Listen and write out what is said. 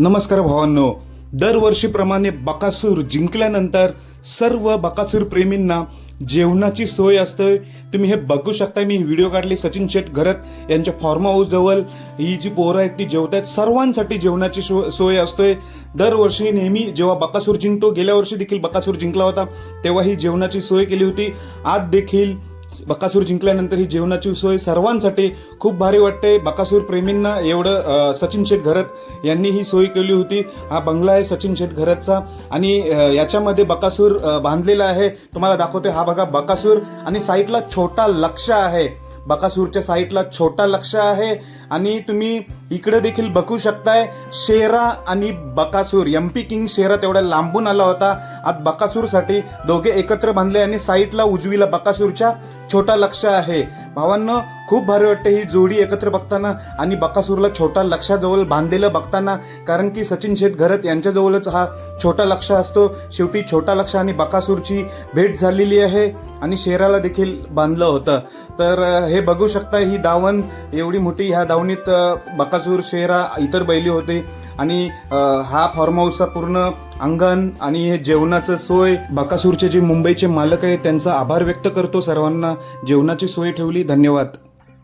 नमस्कार भावांनो. दरवर्षीप्रमाणे बकासूर जिंकल्यानंतर सर्व बकासूर प्रेमींना जेवणाची सोय असते. तुम्ही हे बघू शकता मी व्हिडिओ काढली सचिन शेट घरत यांच्या फार्म हाऊस जवळ. ही जी पोरं आहेत ती जेवत सर्वांसाठी जेवणाची सो सोय असतोय दरवर्षी नेहमी जेव्हा बकासूर जिंकतो गेल्या वर्षी देखील बकासूर जिंकला होता तेव्हा ही जेवणाची सोय केली होती. आज देखील बकासूर जिंकल्यानंतर ही जेवणाची सोय सर्वांसाठी खूप भारी वाटते. बकासूर प्रेमींना एवढं सचिन शेठ घरत यांनी ही सोय केली होती. हा बंगला आहे सचिन शेठ घरतचा. आणि याच्यामध्ये बकासूर बांधलेला आहे. तुम्हाला दाखवते हा बघा बकासूर. आणि साईडला छोटा लक्ष आहे. बकासूरच्या साईडला छोटा लक्ष आहे आणि तुम्ही इकडे देखील बघू शकताय शेरा आणि बकासूर एमपी किंग शेरा तेवढ्या लांबून आला होता. आज बकासूरसाठी दोघे एकत्र बांधले आणि साईडला उजवीला बकासूरच्या छोटा लक्ष आहे. भावांना खूप भारी वाटते ही जोडी एकत्र बघताना आणि बकासूरला छोटा लक्षाजवळ बांधलेलं बघताना कारण की सचिन शेठ घरत यांच्याजवळच हा छोटा लक्ष असतो. शेवटी छोटा लक्ष आणि बकासूरची भेट झालेली आहे आणि शेराला देखील बांधलं होतं. तर हे बघू शकता ही दावण एवढी मोठी ह्या दावणीत बकासूर शेरा इतर बैली होते. आणि हा फार्म हाऊसचा पूर्ण अंगण आणि हे जेवणाचं सोय. बकासूरचे जे मुंबईचे मालक आहेत त्यांचा आभार व्यक्त करतो सर्वांना. जेवणाची सोय ठेवली. धन्यवाद.